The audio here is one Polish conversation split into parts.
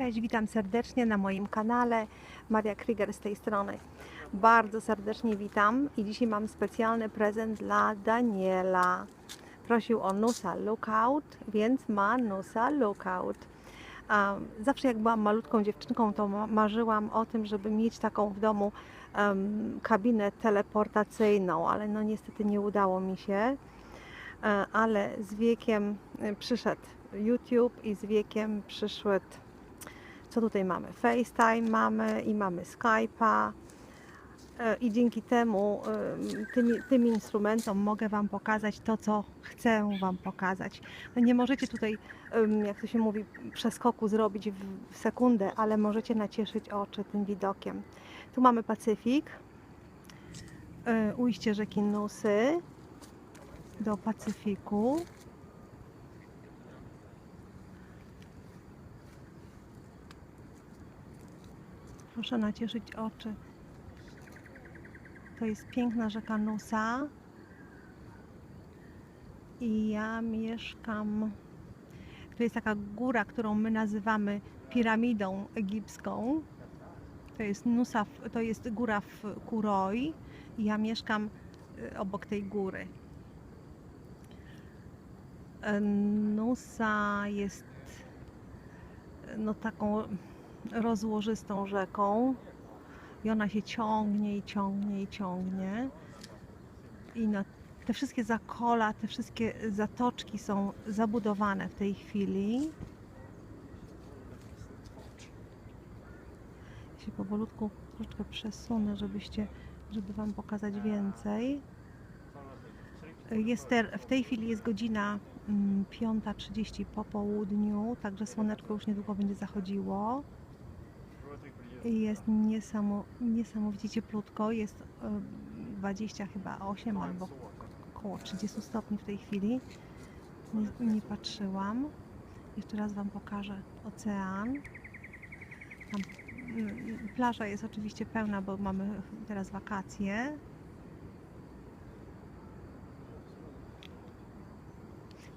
Cześć, witam serdecznie na moim kanale. Maria Krieger z tej strony. Bardzo serdecznie witam i dzisiaj mam specjalny prezent dla Daniela. Prosił o Nusa Lookout, więc ma Nusa Lookout. Zawsze jak byłam malutką dziewczynką, to ma- marzyłam o tym, żeby mieć taką w domu kabinę teleportacyjną, ale no niestety nie udało mi się. E, ale z wiekiem e, przyszedł YouTube i z wiekiem przyszedł, co tutaj mamy? FaceTime mamy i mamy Skype'a. E, I dzięki temu, em, tym, tym instrumentom mogę Wam pokazać to, co chcę Wam pokazać. No nie możecie tutaj, jak to się mówi, przeskoku zrobić w w sekundę, ale możecie nacieszyć oczy tym widokiem. Tu mamy Pacyfik, e, ujście rzeki Nusy do Pacyfiku. Proszę nacieszyć oczy. To jest piękna rzeka Nusa. I ja mieszkam. To jest taka góra, którą my nazywamy piramidą egipską. To jest Nusa, to jest góra w Kuroi. I ja mieszkam y, obok tej góry. E, Nusa jest e, no taką rozłożystą rzeką i ona się ciągnie i ciągnie i ciągnie i no, te wszystkie zakola, te wszystkie zatoczki są zabudowane w tej chwili. Ja się powolutku troszeczkę przesunę, żebyście, żeby Wam pokazać więcej. Jest ter, w tej chwili jest godzina mm, 5.30 po południu, także słoneczko już niedługo będzie zachodziło. Jest niesamo, niesamowicie cieplutko, jest e, 20 chyba 8 albo około 30 stopni w tej chwili. Nie, nie patrzyłam. Jeszcze raz Wam pokażę ocean. Tam, mm, plaża jest oczywiście pełna, bo mamy teraz wakacje.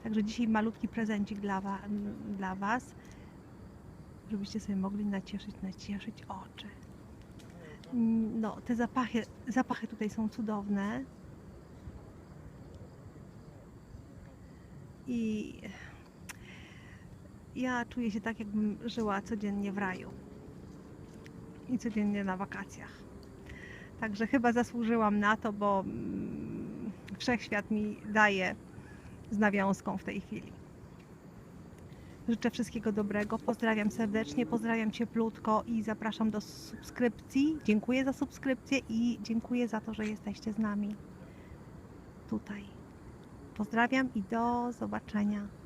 Także dzisiaj malutki prezencik dla, dla Was, żebyście sobie mogli nacieszyć, nacieszyć oczy. Mm, No, te zapachy, zapachy tutaj są cudowne. I ja czuję się tak, jakbym żyła codziennie w raju. I codziennie na wakacjach. Także chyba zasłużyłam na to, bo mm, wszechświat mi daje z nawiązką w tej chwili. Życzę wszystkiego dobrego, pozdrawiam serdecznie, pozdrawiam cieplutko i zapraszam do subskrypcji. Dziękuję za subskrypcję i dziękuję za to, że jesteście z nami tutaj. Pozdrawiam i do zobaczenia.